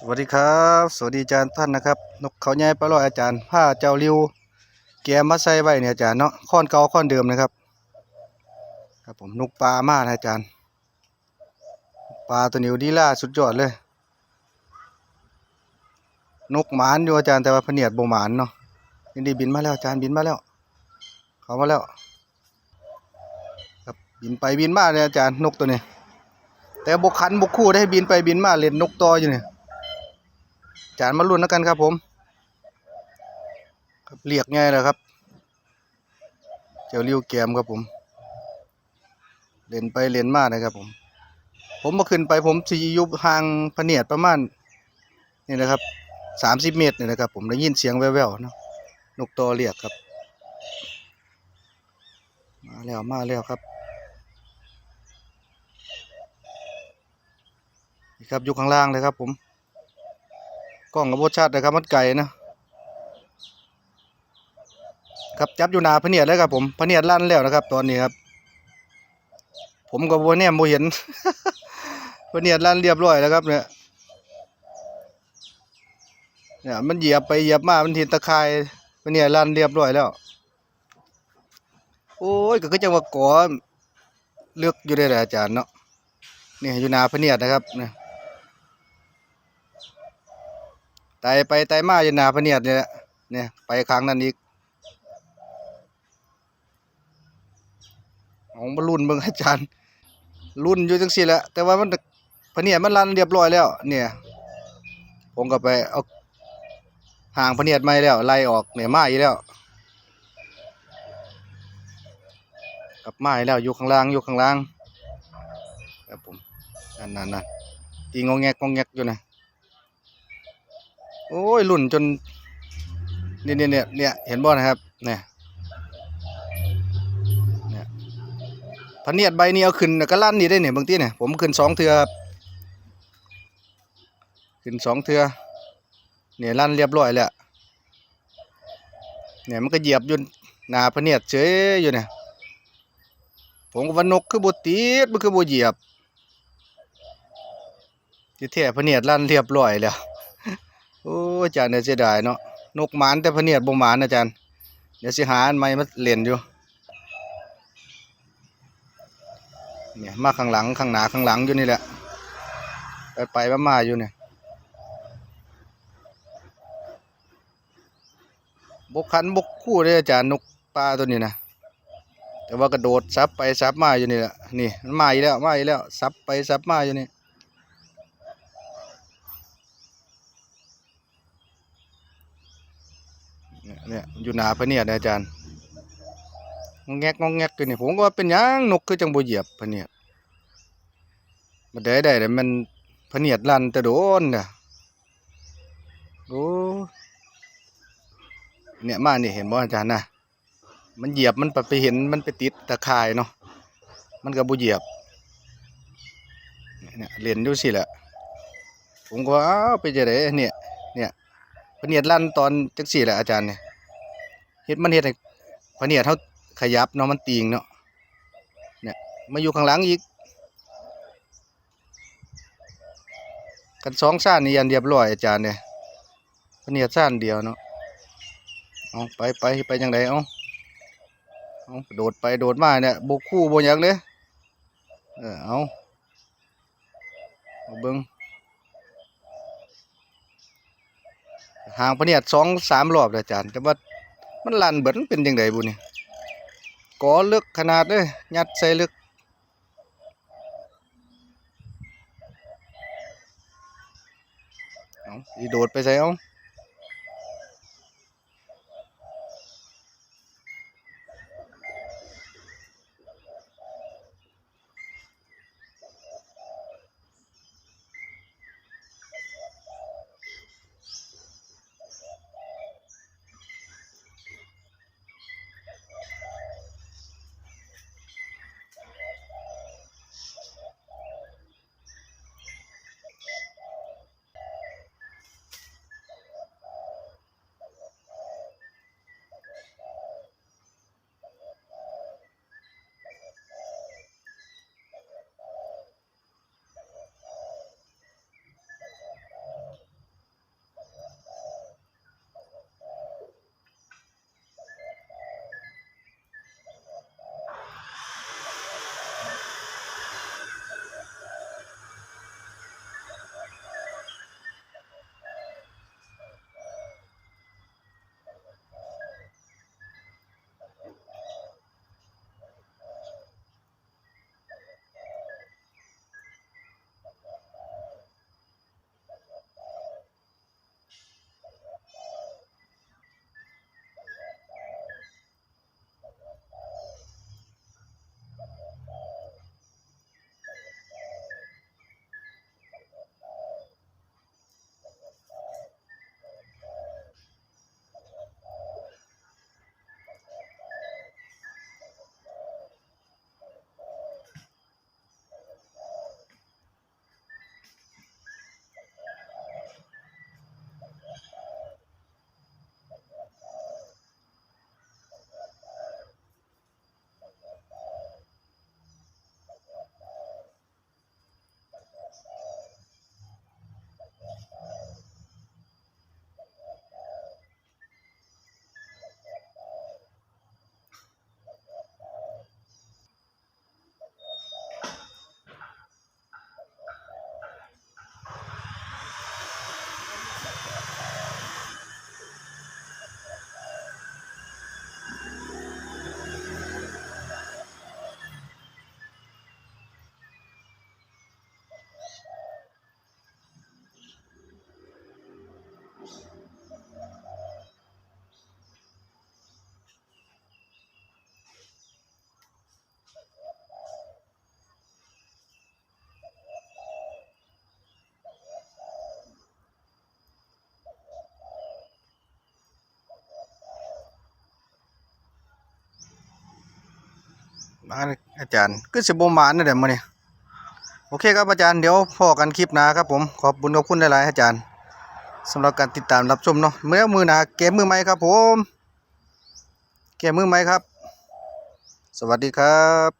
สวัสดีครับ สวัสดีอาจารย์ท่านนะครับ นกเขาใหญ่ปลาลอยอาจารย์ผ้าเจ้าริวแกมาใส่ไว้เนี่ยอาจารย์เนาะค้อนเก่าค้อนเดิมนะครับ ครับผมนกปลามานะอาจารย์ ปลาตัวนี้ดีล่าสุดยอดเลย นกหมานอยู่อาจารย์แต่ว่าเพนเนียดบ่หมานเนาะนี่ดีบินมาแล้วอาจารย์บินมาแล้ว เขามาแล้ว ครับบินไปบินมาเลยอาจารย์นกตัวนี้ แต่บกขันบกคู่ได้บินไปบินมาเล่นนกต่ออยู่เนี่ย จานมาลุ้นแล้วกันครับผมครับเรียกไงล่ะครับ เจ้าริ้วแกมครับผมเล่นไปเล่นมานะครับผม ผมมาขึ้นไปผมสียุบห่างพเนียดประมาณนี่นะครับสามสิบเมตรนี่นะครับผมได้ยินเสียงแว่วๆเนาะนกตอเรียกครับ มาแล้วมาแล้วครับนี่ครับอยู่ข้างล่างเลยครับผม กล้องกับรสชาตินะครับมันไก่นะครับจับอยู่นาพเนียดแล้วครับผมพเนียดลั่นแล้วนะครับ ตอนนี้ครับ ผมกับวัวเนี่ยโมเห็นพเนียดลั่นเรียบร้อยแล้วครับ เนี่ยเนี่ยมันเหยียบไปเหยียบมามันทินตะไคายพเนียดลั่นเรียบร้อยแล้ว โอ้ยก็คือจังว่าก่อเลือกอยู่ได้แหละอาจารย์เนาะนี่อยู่นาพเนียดนะครับเนี่ย ไตไปไตมาอยู่หนาพเนียดเนี่ยเนี่ยไปครั้งนั้นอีกของมารุ่นเบิ่งอาจารย์รุ่นอยู่จังซี่แหละแต่ว่ามันพเนียดมันรันเรียบร้อยแล้ว เนี่ย ผมก็ไปเอาห่างพเนียดใหม่แล้วไล่ออกเนี่ยมาอีกแล้วกลับมาอีกแล้วอยู่ข้างล่างอยู่ข้างล่างครับผมนั่นนั่นนั่นตีงงแงกงงแงกอยู่นะ โอ้ยหลุ่นจนเนี่ยเนี่ยเนี่ยเนี่ยเห็นบ่นะครับเนี่ยเนี่ยพเนียดใบนี้เอาขึ้นก็ลั่นนี่ได้เนี่ยบางทีเนี่ยผมขึ้นสองเทือครับขึ้นสองเทือเนี่ยลั่นเรียบร้อยแล้วเนี่ยมันก็เหยียบยุ่หนาพเนียดเฉยอยู่เนี่ยผมก็ว่านกคือบติดมันคือบเหยียบที่แท้พเนียดลั่นเรียบร้อยแล้ว โอ้อาจารย์เนี่ยเสียดายเนาะนกหมานแต่พเนียดบ่หมานอาจารย์ เดี๋ยวสิหาอันใหม่มาเล่นอยู่เนี่ยมาข้างหลังข้างหน้าข้างหลังอยู่นี่แหละไปไปมามาอยู่เนี่ยบกคันบกคู่เลยอาจารย์นกปลาตัวนี้นะแต่ว่ากระโดดซับไปซับมาอยู่นี่แหละนี่มันมาอีกแล้วมาอีกแล้วซับไปซับมาอยู่นี่ เนี่ยเนี่ยอยู่หนาพะเนียอาจารย์งองแงกงองแงกอยู่นี่ผมก็ว่าเป็นยังนกคือจังบ่เหยียบพะเนียดมาได้ได้แต่มันพะเนียดลันแต่โดนน่ะโอ้เนี่ยมานี่เห็นบ่อาจารย์นะมันเหยียบมันไปเห็นมันไปติดตะข่ายเนาะมันก็บ่เหยียบเนี่ยเล่นอยู่สิแหละผมก็ว่าอ้าวไปจะได้เนี่ยเนี่ย พเนียดลั่นตอนจังสี่แหละอาจารย์เนี่ยเฮ็ดมันเฮ็ดให้พเนียดเฮาขยับเนาะมันตีงเนาะเนี่ยมาอยู่ข้างหลังอีก กันสองซ่านนี่ยันเรียบร้อยอาจารย์เนี่ยพเนียดซ่านเดียวเนาะเอาไปไปไปจังไดเอาเอาโดดไปโดดมาเนี่ยบกคู่บ่หยังเลยเออเอาเอาเบิ่ง ห่างพเนียดสองสามรอบเลยอาจารย์ แต่ว่ามันลั่นเบิดมันเป็นยังไงบุนี่ก่อเลึกขนาดเลยยัดใส่ลึกเอาอีโดดไปใส่เอา อาจารย์ก็สิบมานนี่เดี๋ยวมาเนี่ยโอเคครับอาจารย์เดี๋ยวพอกันคลิปนะครับผมขอบคุณขอบคุณหลายๆอาจารย์ สำหรับการติดตามรับชมเนาะเมื่อมือหนาเกมมือใหม่ครับผม เกมมือใหม่ครับ สวัสดีครับ